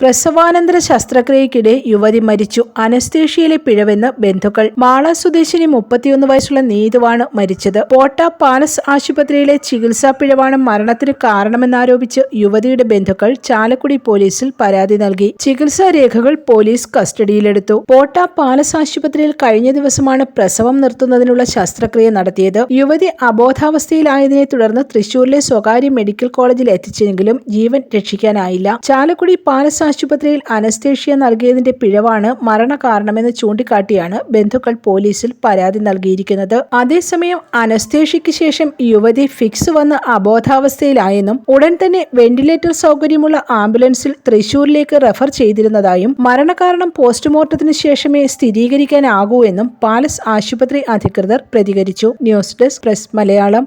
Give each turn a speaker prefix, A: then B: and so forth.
A: പ്രസവാനന്തര ശസ്ത്രക്രിയയ്ക്കിടെ യുവതി മരിച്ചു. അനസ്തേഷ്യയിലെ പിഴവെന്ന് ബന്ധുക്കൾ മാള സ്വദേശിനി മുപ്പത്തിയൊന്ന് വയസ്സുള്ള നീതുവാണ് മരിച്ചത്. പോട്ട പാലസ് ആശുപത്രിയിലെ ചികിത്സാ പിഴവാണ് മരണത്തിന് കാരണമെന്നാരോപിച്ച് യുവതിയുടെ ബന്ധുക്കൾ ചാലക്കുടി പോലീസിൽ പരാതി നൽകി. ചികിത്സാ രേഖകൾ പോലീസ് കസ്റ്റഡിയിലെടുത്തു. പോട്ട പാലസ് ആശുപത്രിയിൽ കഴിഞ്ഞ ദിവസമാണ് പ്രസവം നിർത്തുന്നതിനുള്ള ശസ്ത്രക്രിയ നടത്തിയത്. യുവതി അബോധാവസ്ഥയിലായതിനെ തുടർന്ന് തൃശൂരിലെ സ്വകാര്യ മെഡിക്കൽ കോളേജിൽ എത്തിച്ചെങ്കിലും ജീവൻ രക്ഷിക്കാനായില്ല. ചാലക്കുടി പാലസ് ആശുപത്രിയിൽ അനസ്തേഷ്യ നൽകിയതിന്റെ പിഴവാണ് മരണകാരണമെന്ന് ചൂണ്ടിക്കാട്ടിയാണ് ബന്ധുക്കൾ പോലീസിൽ പരാതി നൽകിയിരിക്കുന്നത്. അതേസമയം അനസ്തേഷ്യയ്ക്ക് ശേഷം യുവതി ഫിക്സ് വന്ന് അബോധാവസ്ഥയിലായെന്നും ഉടൻ തന്നെ വെന്റിലേറ്റർ സൗകര്യമുള്ള ആംബുലൻസിൽ തൃശൂരിലേക്ക് റെഫർ ചെയ്തിരുന്നതായും മരണകാരണം പോസ്റ്റ്മോർട്ടത്തിന് ശേഷമേ സ്ഥിരീകരിക്കാനാകൂ എന്നും പാലസ് ആശുപത്രി അധികൃതർ പ്രതികരിച്ചു.
B: News
C: desk press Malayalam.